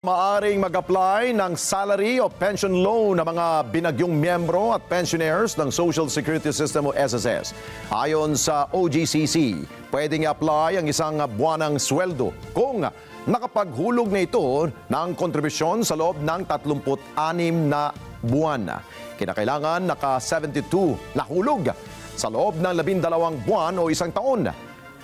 Maaring mag-apply ng salary o pension loan ng mga binagyong miyembro at pensioners ng Social Security System o SSS. Ayon sa OGCC, pwedeng i-apply ang isang buwanang sweldo kung nakapaghulog na ito ng kontribusyon sa loob ng 36 na buwan. Kinakailangan naka-72 na hulog sa loob ng 12 buwan o isang taon.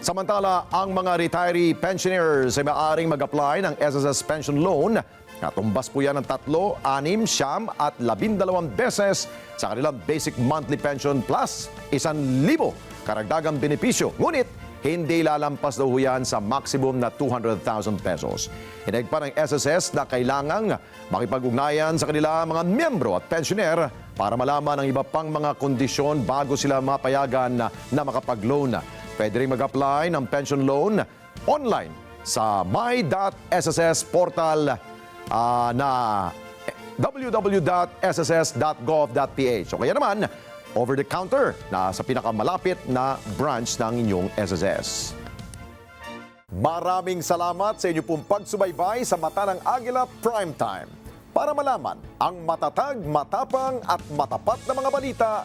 Samantala, ang mga retiree pensioners ay maaaring mag-apply ng SSS Pension Loan. Katumbas po yan ng tatlo, anim, siyam at labindalawang beses sa kanilang basic monthly pension plus isan libo karagdagang benepisyo. Ngunit, hindi lalampas daw yan sa maximum na 200,000 pesos. Hinag pa ng SSS na kailangang makipag-ugnayan sa kanila mga miyembro at pensioner para malaman ang iba pang mga kondisyon bago sila mapayagan na makapag-loan. Pwede rin mag-apply ng pension loan online sa my.sss portal ah, na www.sss.gov.ph. O kaya naman, over the counter na sa pinakamalapit na branch ng inyong SSS. Maraming salamat sa inyo pong pagsubaybay sa Mata ng Agila Primetime. Para malaman ang matatag, matapang at matapat na mga balita,